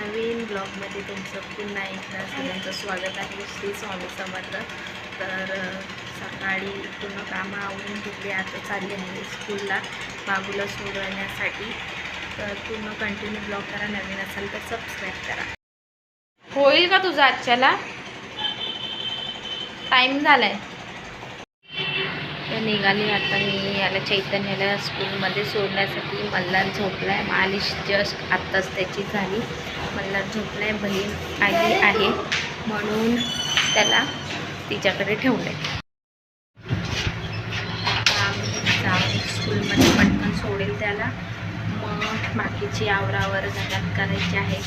नवीन ब्लॉगमध्ये तुमचं पुन्हा एकदा सगळ्यांचं स्वागत आहे. श्री स्वामी समर्थ. तर सकाळी पूर्ण कामं आवडून घेतली आता चालली आहे स्कूलला. बाबूला सोडवण्यासाठी. तर पूर्ण कंटिन्यू ब्लॉग करा नवीन असाल तर सबस्क्राईब करा. होईल का तुझा आजच्याला? टाईम झाला आहे निघाली आता मी याला चैतन्याला स्कूलमध्ये सोडण्यासाठी. मल्हार झोपला आहे मालिश जस्ट आत्ताच त्याची झाली. मल्हार झोपला आहे बहीण आली आहे. म्हणून त्याला तिच्याकडे ठेवलं आहे आम्ही जाऊन स्कूलमध्ये पटकन सोडेल त्याला. मग बाकीची आवरावर घरात करायची आहे.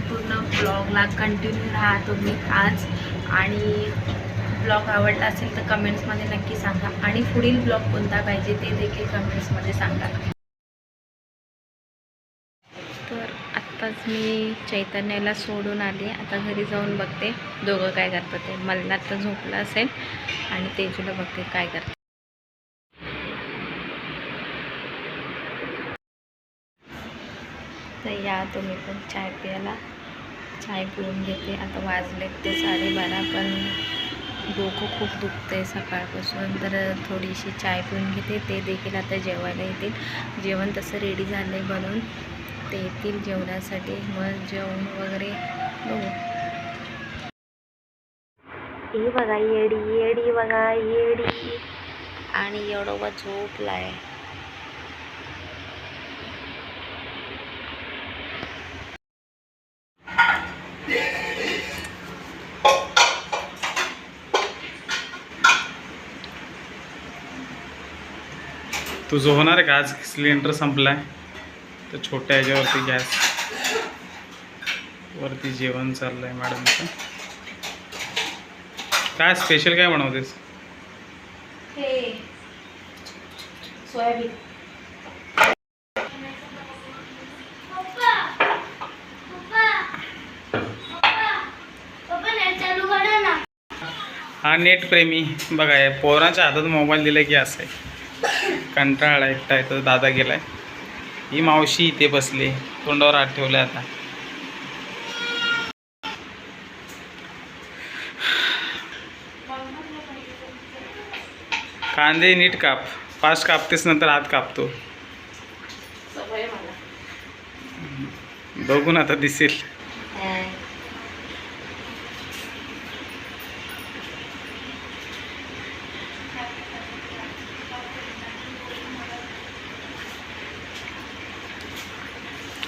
पूर्ण ब्लॉगला कंटिन्यू राहा तुम्ही आज. आणि ब्लॉग आवडला असेल तर कमेंट्समध्ये नक्की सांगा. आणि पुढील ब्लॉग कोणता पाहिजे ते देखील कमेंट्समध्ये सांगा. तर आत्ताच मी चैतन्याला सोडून आले. आता घरी जाऊन बघते दोघं काय करतात ते. मल्हार तर झोपला असेल आणि तेजूला बघते काय करतात. तर या तुम्ही पण चाय प्यायला. चाय पिऊन घेते. आता वाजले ते साडेबारा पण डोकं खूप दुखतं आहे सकाळपासून तर थोडीशी चाय पिऊन घेते. ते देखील आता जेवायला येतील. जेवण तसं रेडी झालं आहे बनवून. ते येतील जेवणासाठी. मग जेवण वगैरे बघू. हे बघा येडी येडी बघा येडी. आणि एवढं झोपला आहे तुझं होणार आहे का? आज सिलेंडर संपलाय. तर छोट्या ह्याच्यावरती गॅस. वरती जेवण चाललंय मॅडमचं. काय स्पेशल काय बनवतेस? हे. सोयाबीन. हा नेट प्रेमी. बघा या पोराच्या हातात मोबाईल दिला की असं आहे. कंटाळा एकटा तर दादा गेलाय. ही मावशी इथे बसली तोंडावर हात ठेवलाय आता. कांदे नीट काप. फास्ट कापतेस नंतर हात कापतो. बघून आता दिसेल.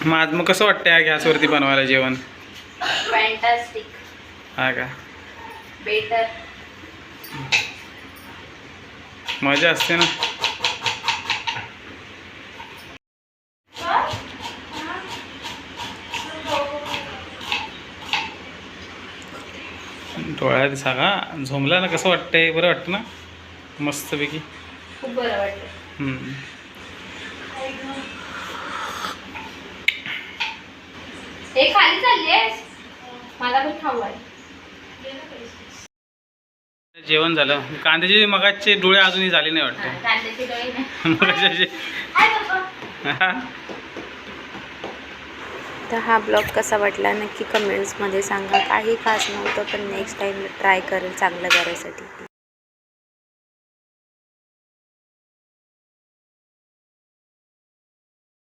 मग आज मग कसं वाटतं या गॅसवरती बनवायला जेवण? फॅन्टास्टिक हा का? बेटर मजा असते ना. डोळ्यात सांगा झोमला ना कसं वाटतंय? बरं वाटतं ना? मस्तपैकी. खूप बरं वाटतं हे खाली चाललेस मला पण खाऊ आहे? जेवण झालं. कांद्याचे मगाचे डोळे अजूनही झाले नाही हा, वाटतं तर हा ब्लॉग कसा वाटला नक्की कमेंट्समध्ये सांगा. काही खास नव्हतं पण नेक्स्ट टाईम ट्राय करेल चांगलं करायसाठी